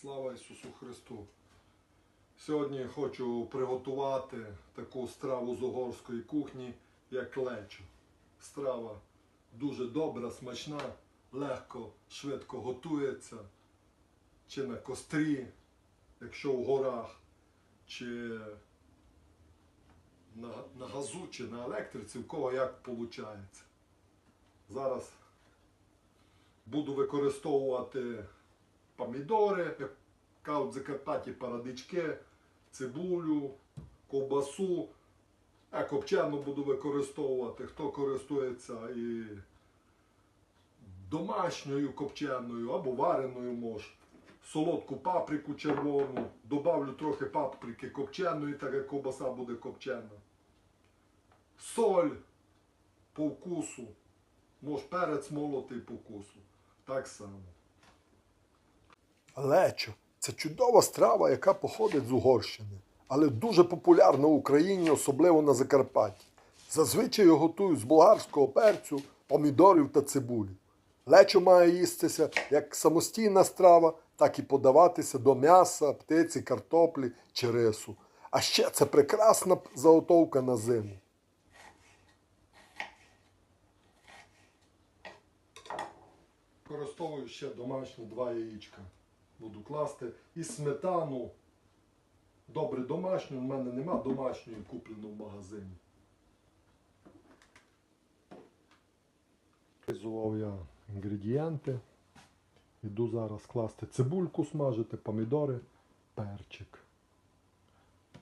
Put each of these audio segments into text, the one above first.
Слава Ісусу Христу! Сьогодні хочу приготувати таку страву з угорської кухні, як лечо. Страва дуже добра, смачна, легко, швидко готується. Чи на кострі, якщо в горах, чи на, на газу, чи на електриці, в кого як виходить. Зараз буду використовувати помідори, кажуть в парадички, цибулю, ковбасу. А копчену буду використовувати. Хто користується і домашньою копченою або вареною може. Солодку паприку червону, добавлю трохи паприки копченої, так як ковбаса буде копчена. Соль по вкусу. Може перець молотий по вкусу. Так само. Лечо це чудова страва, яка походить з Угорщини, але дуже популярна в Україні, особливо на Закарпатті. Зазвичай його готують з болгарського перцю, помідорів та цибулі. Лечо має їстися як самостійна страва, так і подаватися до м'яса, птиці, картоплі чи рису. А ще це прекрасна заготовка на зиму. Використовую ще домашні два яєчка. Буду класти і сметану. Добре домашню, в мене нема домашньої куплену в магазині. Призував я інгредієнти. Іду зараз класти цибульку смажити, помідори, перчик.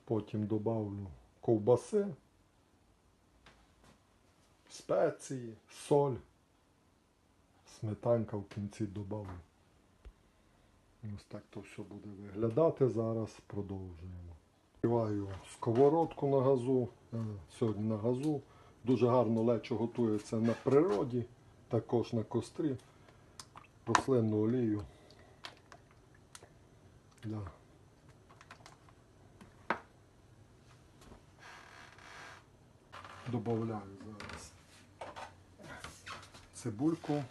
Потім добавлю ковбаси, спеції, соль. Сметанка в кінці додавлю. Ось так то все буде виглядати. Зараз продовжуємо. Вкриваю сковородку на газу. е, Сьогодні на газу. Дуже гарно лечо готується на природі, також на кострі. Рослинну олію. Да. Добавляю зараз цибульку.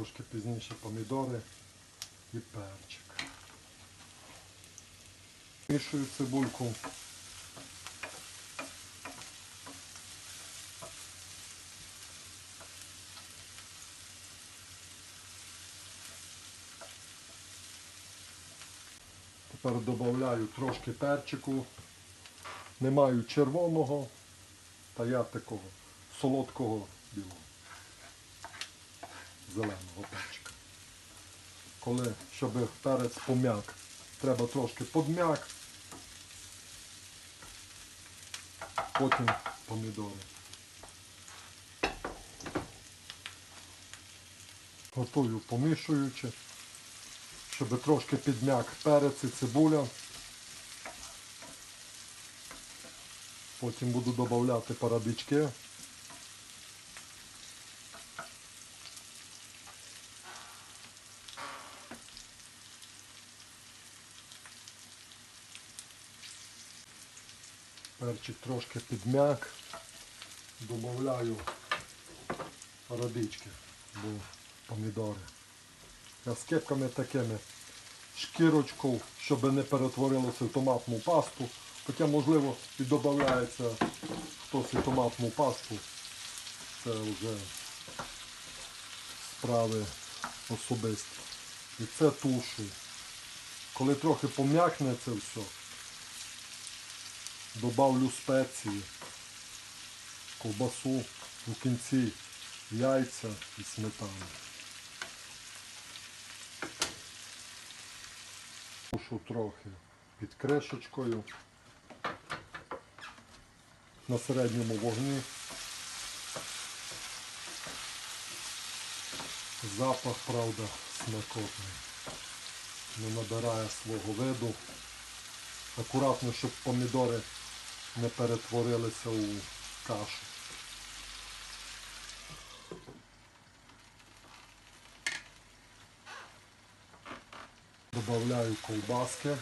Трошки пізніше помідори і перчик. Мішую цибульку. Тепер додаю трошки перчику. Не маю червоного, та я такого солодкого білого зеленого перчика. Коли, щоб перець пом'як, треба трошки подм'як, потім помідори. Готую помішуючи, щоб трошки підм'як перець і цибуля. Потім буду додавати парабічки. Перчик трошки підм'як. Добавляю родички, бо помідори. Я з кепками такими шкірочку, щоб не перетворилося в томатну пасту. Хоча, можливо, і додається хтось і томатну пасту. Це вже справи особисті. І це тушу. Коли трохи пом'якне це все, добавлю спеції, ковбасу, в кінці яйця і сметану. Тушу трохи під кришечкою на середньому вогні. Запах, правда, смакотний. Не набирає свого виду. Акуратно, щоб помідори не перетворилися у кашу. Добавляю ковбаски.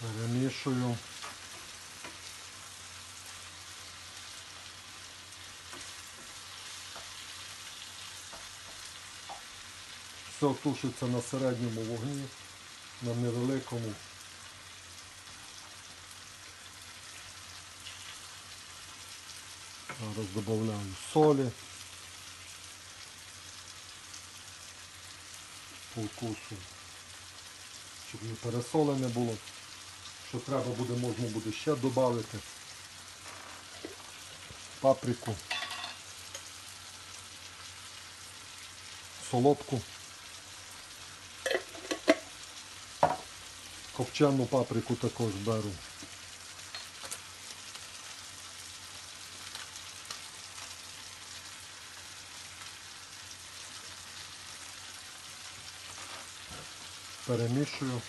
Перемішую. Все тушиться на середньому вогні, на невеликому. Зараз додаю солі. По вкусу. Щоб не пересолене було. Що треба буде, можна буде ще додати. Паприку. Солодку. Ковчену паприку також беру. Перемішую.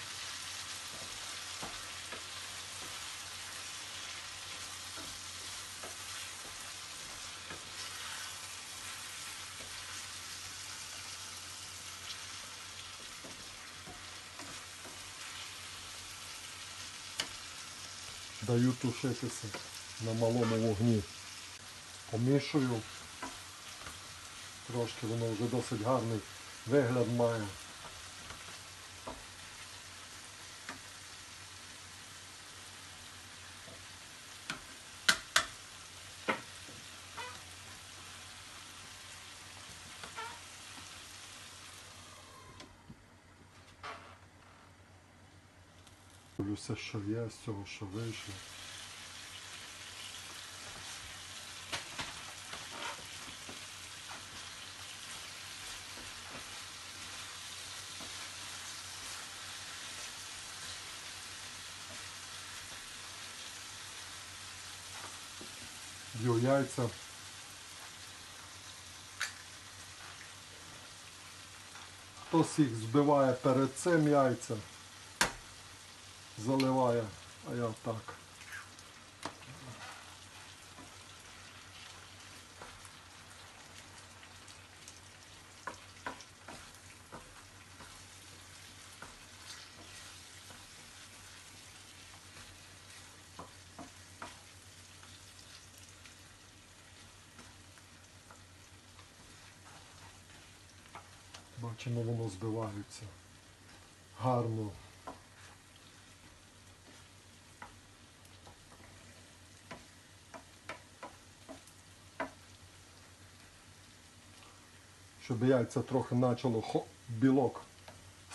Даю тушитися на малому вогні. Помішую. Трошки воно вже досить гарний вигляд має. Дивлюся, що є з цього, що вийшло. Б'ю яйця. Хтось їх збиває перед цим яйцем заливає, а я так. Бачимо, воно збивається гарно. Щоб яйця трохи почало білок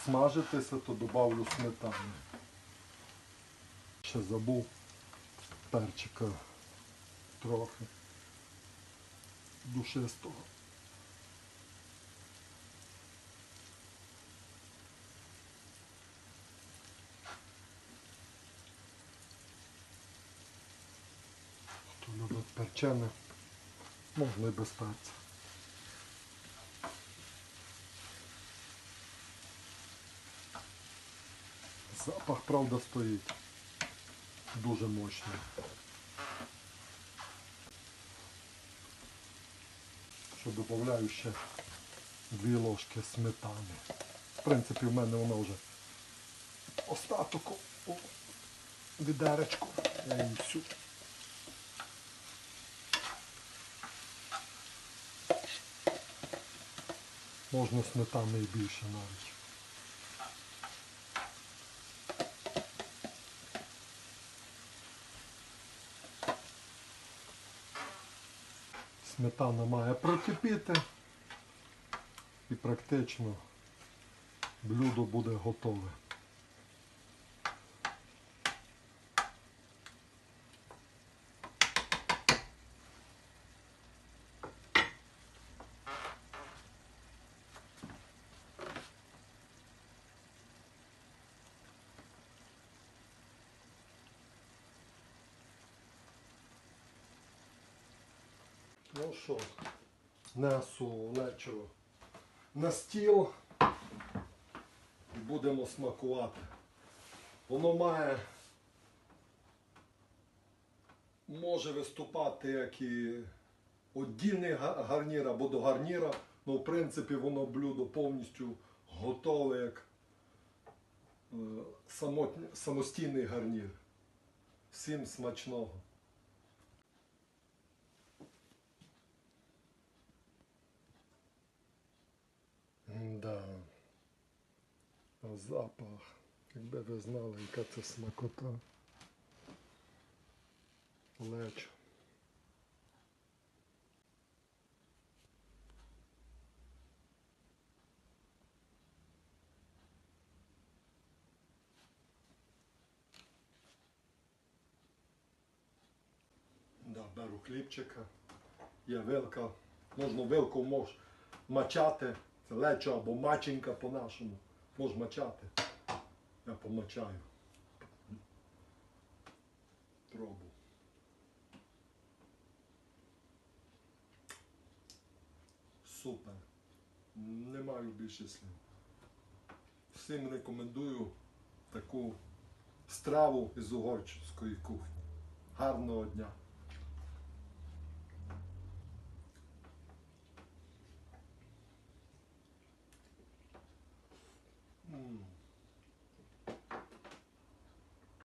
смажитися, то додавлю сметани. Ще забув перчика трохи душистого. Хто любить перчене, можна і без перця. Запах, правда, стоїть. Дуже мощний. Що додаю ще дві ложки сметани. В принципі, в мене вона вже остаток у відеречку. Я її всю. Можна сметани і більше навіть. Сметана має прокипіти і практично блюдо буде готове. Ну що, несу лечо на стіл будемо смакувати. Воно має може виступати як і віддільний гарнір або до гарніра. Ну, в принципі, воно блюдо повністю готове як е, самостійний гарнір. Всім смачного. Да. А запах. Якби ви знали, яка це смакота. Лечо. Да, беру хлібчика. Є вилка. Можна вилку мож мачати. Це лечо або маченька по-нашому. Мож мачати. Я помачаю. Пробу. Супер. Не маю більше слів. Всім рекомендую таку страву із угорської кухні. Гарного дня!